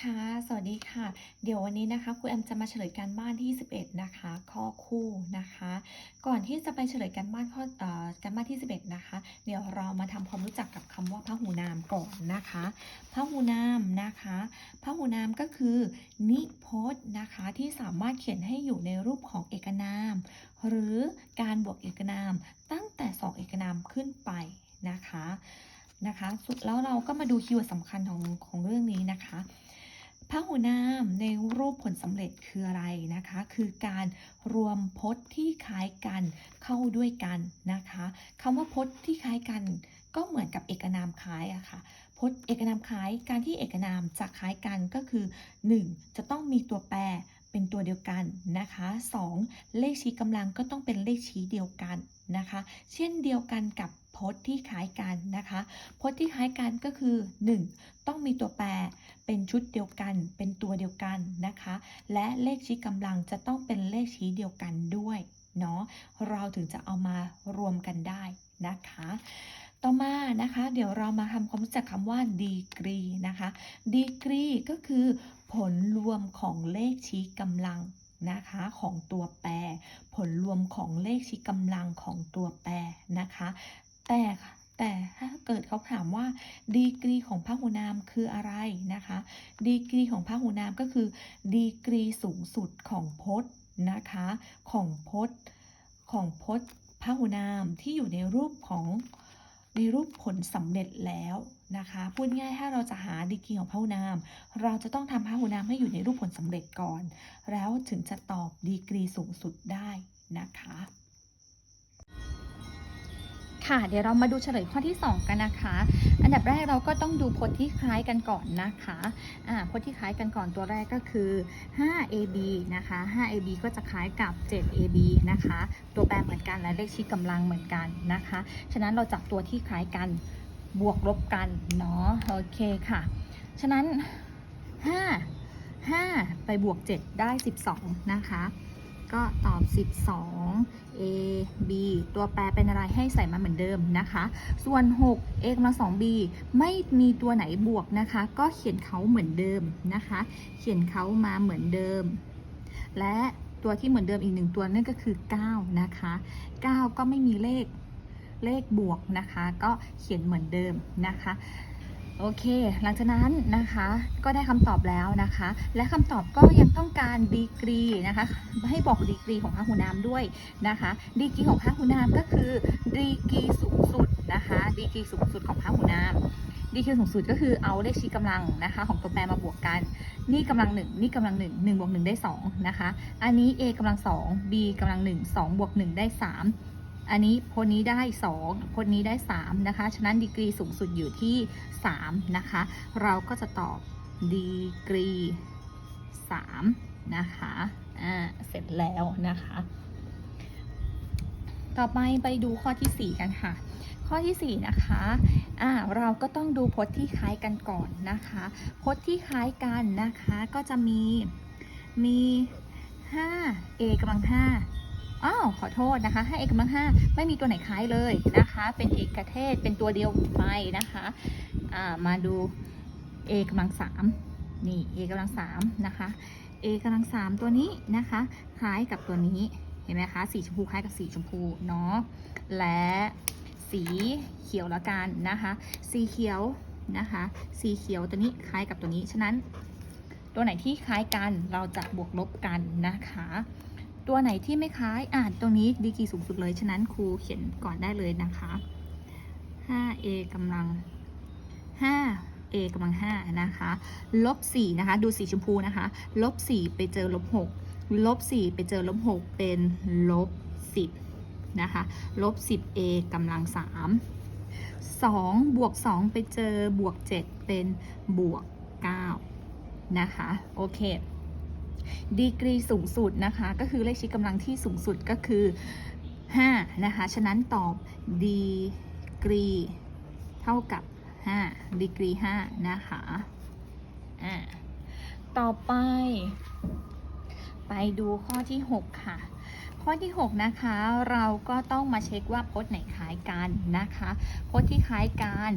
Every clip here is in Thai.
ค่ะ สวัสดีค่ะ เดี๋ยววันนี้นะคะครูแอมจะมาเฉลยการบ้านที่ 11 นะคะ ข้อคู่นะคะ ก่อนที่จะไปเฉลยการบ้านข้อออการบ้านที่ 11 นะคะ เดี๋ยวเรามาทำความรู้จักกับคำว่าพหูนามก่อนนะคะพหูนามนะคะพหูนามก็คือนิพจน์นะคะที่สามารถเขียนให้อยู่ในรูปของเอกนาม หรือการบวกเอกนามตั้งแต่2เอกนามขึ้นไปนะคะนะคะแล้วเราก็มาดูคีย์เวิร์ดสำคัญของของเรื่องนี้นะคะ พหูนามในรูปผลสำเร็จคืออะไรนะคะ คือการรวมพจน์ที่คล้ายกันเข้าด้วยกันนะคะคำว่าพจน์ที่คล้ายกันก็เหมือนกับเอกนามคล้ายอะค่ะพจน์เอกนามคล้ายการที่เอกนามจะคล้ายกันก็คือ 1. จะต้องมีตัวแปรเป็นตัวเดียวกันนะคะ 2. เลขชี้กำลังก็ต้องเป็นเลขชี้เดียวกันนะคะ เช่นเดียวกันกับ พจน์ที่คล้ายกันนะคะ พจน์ที่คล้ายกันก็คือ 1. ต้องมีตัวแปรเป็นชุดเดียวกัน เป็นตัวเดียวกันนะคะ และเลขชี้กำลังจะต้องเป็นเลขชี้เดียวกันด้วยเนาะเราถึงจะเอามารวมกันได้นะคะ ต่อมานะคะ เดี๋ยวเรามาทำความรู้จักคำว่าดีกรีนะคะดีกรีก็คือ ผลรวมของเลขชี้กำลังนะคะของตัวแปร ผลรวมของเลขชี้กำลังของตัวแปรนะคะ แต่แต่ถ้าเกิดเขาถามว่าดีกรีของพหูนามคืออะไรนะคะ ดีกรีของพหูนามก็คือ ดีกรีสูงสุดของพจน์นะคะ ของพจน์ของพจน์พหูนามที่อยู่ในรูปของในรูปผลสำเร็จแล้วนะคะ พูดง่ายถ้าเราจะหาดีกรีของพหูนาม เราจะต้องทำพหูนามให้อยู่ในรูปผลสำเร็จก่อน แล้วถึงจะตอบดีกรีสูงสุดได้นะคะ ค่ะเดี๋ยวเรามาดูเฉลยข้อที่ 2 กันนะคะ อันดับแรกเราก็ต้องดูพจน์ที่คล้ายกันก่อนนะคะอ่าพจน์ที่คล้ายกันก่อนตัวแรกก็คือ 5ab นะคะ 5ab ก็จะคล้ายกับ 7ab นะคะ ตัวแปรเหมือนกันและเลขชี้กำลังเหมือนกันนะคะ ฉะนั้นเราจับตัวที่คล้ายกันบวกลบกันเนาะโอเคค่ะ ฉะนั้น 5 5 ไปบวก 7 ได้ 12 นะคะ ก็ตอบ 12 a b ตัวแปรเป็นอะไรให้ใส่มาเหมือนเดิมนะคะ ส่วน 6 a กำลัง 2b ไม่มีตัวไหนบวกนะคะ ก็เขียนเขาเหมือนเดิมนะคะ เขียนเขามาเหมือนเดิม และตัวที่เหมือนเดิมอีกหนึ่งตัวนั่นก็คือ 9 นะคะ 9 ก็ไม่มีเลขเลขบวกนะคะ ก็เขียนเหมือนเดิมนะคะ โอเค หลังจากนั้นนะคะก็ได้คำตอบแล้วนะคะ และคำตอบก็ยังต้องการดีกรีนะคะ ให้บอกดีกรีของพหูนามด้วยนะคะ ดีกรีของพหูนามก็คือดีกรีสูงสุดนะคะ ดีกรีสูงสุดของพหูนามดีกรีสูงสุดก็คือเอาเลขชี้กำลังนะคะ ของตัวแปรมาบวกกัน นี่กำลังหนึ่งนี่กำลังหนึ่งหนึ่งบวกหนึ่งได้สองนะคะ อันนี้ a กำลังสอง b กำลังหนึ่งสองบวกหนึ่งได้สาม อันนี้พจน์นี้ได้2พจน์นี้ได้ 3 นะคะ ฉะนั้นดีกรีสูงสุดอยู่ที่ 3 นะคะ เราก็จะตอบดีกรี 3 นะคะอ่าเสร็จแล้วนะคะ ต่อไปไปดูข้อทีสี่4 กันค่ะข้อทีสี่ 4 นะคะอ่าเราก็ต้องดูพจน์ที่คล้ายกันก่อนนะคะ พจน์ที่คล้ายกันนะคะ ก็จะมี มี 5 a กำลัง 5 อ้าวขอโทษนะคะให้เอกกำลังห้าไม่มีตัวไหนคล้ายเลยนะคะ เป็นเอกเทศเป็นตัวเดียวไปนะคะอ่ามาดู a กำลังสามนี่ a กำลังสามนะคะ a กำลังสามตัวนี้นะคะ คล้ายกับตัวนี้เห็นไหมคะสีชมพูคล้ายกับสีชมพูเนาะและสีเขียวละกันนะคะ สีเขียวนะคะ สีเขียวตัวนี้คล้ายกับตัวนี้ ฉะนั้น ตัวไหนที่คล้ายกันเราจะบวกลบกันนะคะ ตัวไหนที่ไม่คล้ายอ่านตรงนี้ดีกรีสูงสุดเลย ฉะนั้นครูเขียนก่อนได้เลยนะคะ 5a กำลัง 5a กำลัง 5 นะคะ ลบ 4 นะคะ ดูสีชมพูนะคะ ลบ 4 ไปเจอลบ 6 ลบ 4 ไปเจอลบ 6 เป็นลบ 10 นะคะ ลบ 10a กำลัง 3 2 บวก 2 ไปเจอบวก 7 เป็นบวก 9 นะคะ โอเค ดีกรีสูงสุดนะคะ ก็คือเลขชี้กำลังที่สูงสุดก็คือ 5 นะคะ ฉะนั้นตอบดีกรีเท่ากับ5ดีกรี5นะคะอ่าต่อไป ไปดูข้อที่ 6 ค่ะ ข้อที่ 6 นะคะ เราก็ต้องมาเช็คว่าพจน์ไหนคล้ายกันนะคะพจน์ที่คล้ายกัน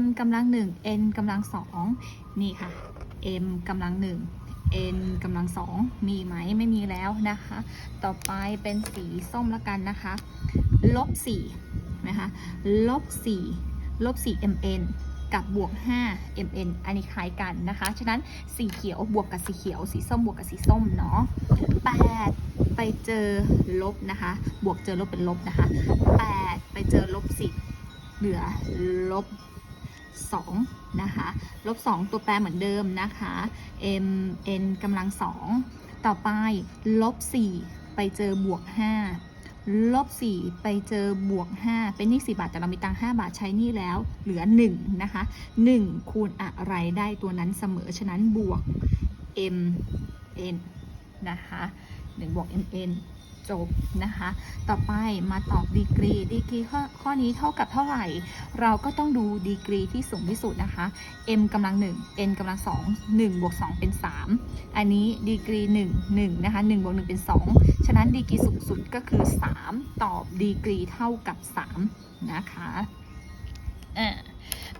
m กำลัง 1 n กำลัง 2 นี่ค่ะ m กำลังหนึ่ง n กำลังสองมีไหมไม่มีแล้วนะคะ ต่อไปเป็นสีส้มแล้วกันนะคะลบสี่นะคะลบสี่ลบสี่ mn กับบวก5 mn อันนี้คล้ายกันนะคะ ฉะนั้นสีเขียวบวกกับสีเขียว สีส้มบวกกับสีส้มเนาะ8ไปเจอลบนะคะ บวกเจอลบเป็นลบนะคะ 8 ไปเจอลบ10เหลือลบ 2นะคะลบ 2 ตัวแปรเหมือนเดิมนะคะ m n กำลัง 2 ต่อไปลบ 4 ไปเจอบวก 5 ลบ 4 ไปเจอบวก 5 เป็นหนี้4บาท แต่เรามีตังค์5บาทใช้หนี้แล้วเหลือ 1 นะคะ 1 คูณอะไรได้ตัวนั้นเสมอ ฉะนั้นบวก m n นะคะ 1 บวก m n จบนะคะ ต่อไปมาตอบดีกรี ดีกรีข้อข้อนี้เท่ากับเท่าไหร่ เราก็ต้องดูดีกรีที่สูงที่สุดนะคะ m กำลัง 1 n กำลัง 2 1บวก2เป็น 3 อันนี้ดีกรี 1 1นะคะ1บวก1เป็น 2 ฉะนั้นดีกรีสูงสุดก็คือ 3 ตอบดีกรีเท่ากับ 3 นะคะอะ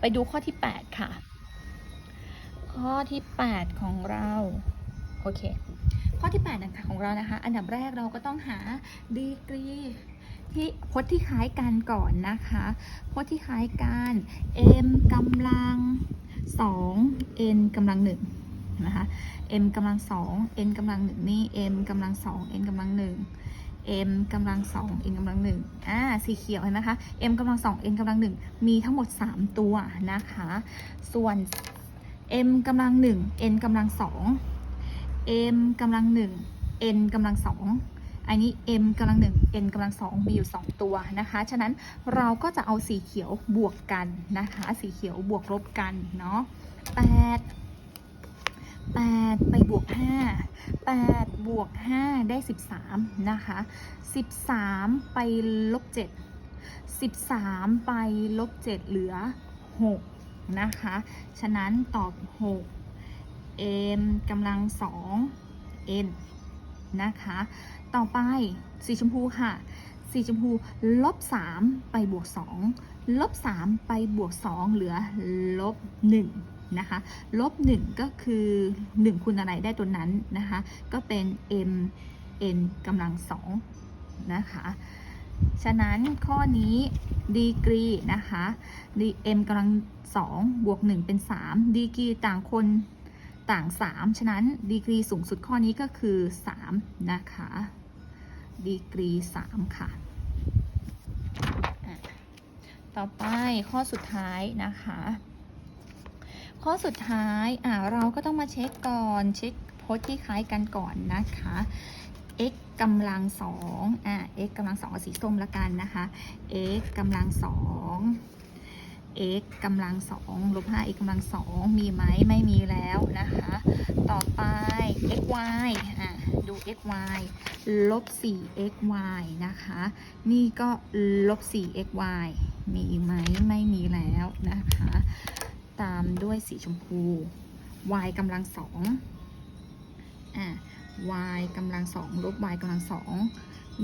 ไปดูข้อที่ 8 ค่ะ ข้อที่ 8 ของเรา โอเค ข้อที่8นะคะของเรานะคะ อันดับแรกเราก็ต้องหาดีกรีที่พจน์ที่คล้ายกันก่อนนะคะ พจน์ที่คล้ายกัน m กำลัง 2 n กำลัง1นะคะ m กำลัง 2 n กำลัง1นี่ m กำลัง 2 n กำลัง1 m กำลัง 2 n กำลัง1อ่า สีเขียวเห็นไหมคะ m กำลัง 2 n กำลัง1มีทั้งหมด 3 ตัวนะคะ ส่วน m กำลัง1 n กำลัง2 m กำลัง1 n กำลัง2อันนี้ m กำลัง1 n กำลัง2มีอยู่ 2 ตัวนะคะ ฉะนั้นเราก็จะเอาสีเขียวบวกกันนะคะ สีเขียวบวกลบกันเนาะ8 8ไปบวก5 8บวก5ได้13นะคะ13ไปลบ7 13ไปลบ7เหลือ6นะคะ ฉะนั้นตอบ6 m กำลัง2 n นะคะ ต่อไปสีชมพูค่ะ สีชมพูลบ3ไปบวก2ลบ3ไปบวก2เหลือลบ1นะคะลบ1ก็คือ1คูณอะไรได้ตัวนั้นนะคะ ก็เป็น m n กำลัง2นะคะ ฉะนั้นข้อนี้ดีกรีนะคะดี m กำลัง2บวก1เป็น3ดีกรีต่างคน ต่าง 3 ฉะนั้นดีกรีสูงสุดข้อนี้ก็คือ 3 นะคะ ดีกรี 3 ค่ะ ต่อไปข้อสุดท้ายนะคะ ข้อสุดท้ายอ่าเราก็ต้องมาเช็คก่อน เช็คโพจน์ที่คล้ายกันก่อนนะคะ x กำลังสองอ่า x กำลังสองกับสีส้มละกันนะคะ x กำลังสอง x กำลังสองลบห้า x กำลังสองมีไหมไม่มีแล้วนะคะ ต่อไป x y อะดู x y ลบสี่ x y นะคะ นี่ก็ลบสี่ x y มีไหมไม่มีแล้วนะคะ ตามด้วยสีชมพู y กำลังสองอะ y กำลังสองลบ y กำลังสอง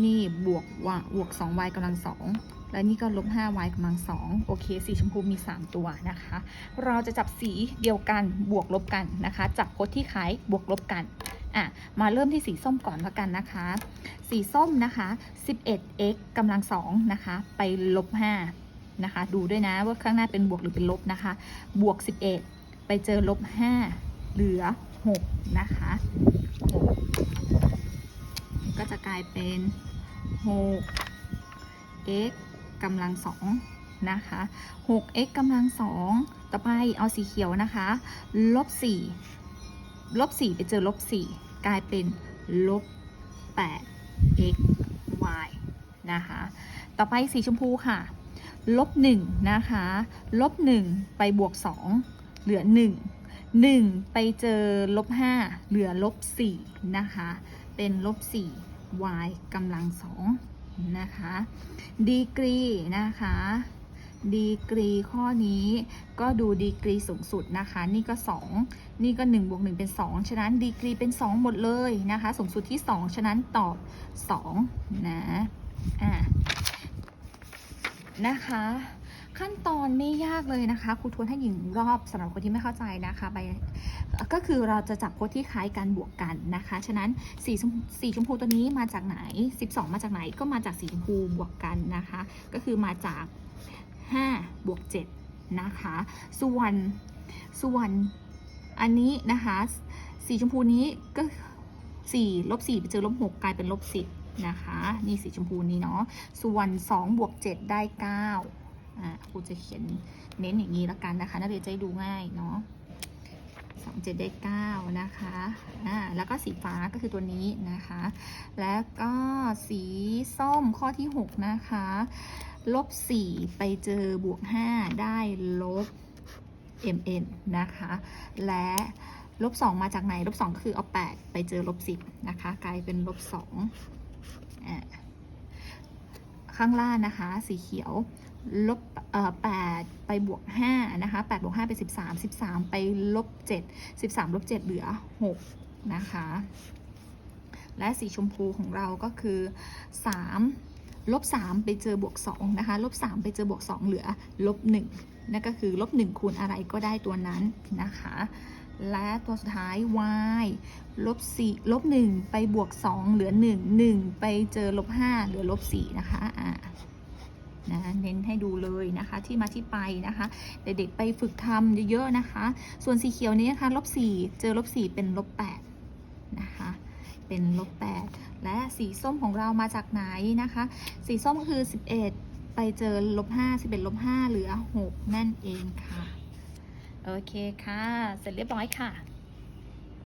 นี่บวกว่าบวก 2y กำลังสองและนี่ก็ลบ 5y กำลังสองโอเค สีชมพูมี 3 ตัวนะคะ เราจะจับสีเดียวกันบวกลบกันนะคะ จับพจน์ที่คล้ายบวกลบกันอะมาเริ่มที่สีส้มก่อนล้วกันนะคะ สีส้มนะคะ 11x กำลังสองนะคะ ไปลบ 5 นะคะ ดูด้วยนะว่าข้างหน้าเป็นบวกหรือเป็นลบนะคะ บวก 11 ไปเจอลบ 5 เหลือ 6 นะคะ 6 ก็จะกลายเป็น6 x กำลังสองนะคะ 6x กำลังสองต่อไปเอาสีเขียวนะคะ ลบ4ลบ4ไปเจอลบ4กลายเป็นลบ8 x y นะคะ ต่อไปสีชมพูค่ะ ลบ1นะคะ ลบ 1 ไปบวก 2 เหลือ 1 1 ไปเจอลบ5เหลือลบ4นะคะ เป็นลบ4 y กำลังสองนะคะดีกรีนะคะดีกรีข้อนี้ก็ดูดีกรีสูงสุดนะคะ นี่ก็ 2 นี่ก็1บวก1เป็น 2 ฉะนั้นดีกรีเป็น 2 หมดเลยนะคะ สูงสุดที่ 2 ฉะนั้นตอบ2นะอะนะคะ ขั้นตอนไม่ยากเลยนะคะครูทวนให้หญิงรอบสำหรับคนที่ไม่เข้าใจนะคะไปก็คือเราจะจับโค้ดที่คล้ายกันบวกกันนะคะ ฉะนั้นสีสีชมพูตัวนี้มาจากไหน 12 มาจากไหนก็มาจากสีชมพูบวกกันนะคะ ก็คือมาจาก 5 บวก 7 นะคะ ส่วนส่วนอันนี้นะคะ สีชมพูนี้ก็ 4 ลบ 4 ไปเจอลบ 6 กลายเป็นลบ 10 นะคะ นี่สีชมพูนี้เนาะ ส่วน 2 บวก 7 ได้ 9 อ่าครูจะเขียนเน้นอย่างนี้แล้วกันนะคะนักเรียนจะได้ดูง่ายเนาะสองเจ็ดได้เก้านะคะอ่าแล้วก็สีฟ้าก็คือตัวนี้นะคะ แล้วก็สีส้มข้อที่6นะคะลบ4ไปเจอบวก5ได้ลบ mn นะคะ และลบ2มาจากไหนลบ2คือเอา8ไปเจอลบ10นะคะ กลายเป็นลบ2อ่าข้างล่างนะคะ สีเขียว ลบเอ่อ8ไปบวก5นะคะ8บวก5เป็น13 13ไปลบ7 13ลบ7เหลือ6นะคะ และสีชมพูของเราก็คือ3ลบ3ไปเจอบวก2นะคะ ลบ3ไปเจอบวก2เหลือลบ1นั่นก็คือลบ1คูณอะไรก็ได้ตัวนั้นนะคะ และตัวสุดท้าย y ลบ4ลบ1ไปบวก2เหลือ1 1ไปเจอลบ5เหลือลบ4นะคะอ่า นะเน้นให้ดูเลยนะคะที่มาที่ไปนะคะเด็กๆไปฝึกทำเยอะๆนะคะ ส่วนสีเขียวนี้นะคะลบ4เจอลบ4เป็นลบ8นะคะเป็นลบ8และสีส้มของเรามาจากไหนนะคะ สีส้มก็คือ11ไปเจอลบ5 11ลบ5เหลือ6นั่นเองค่ะ โอเคค่ะ เสร็จเรียบร้อยค่ะ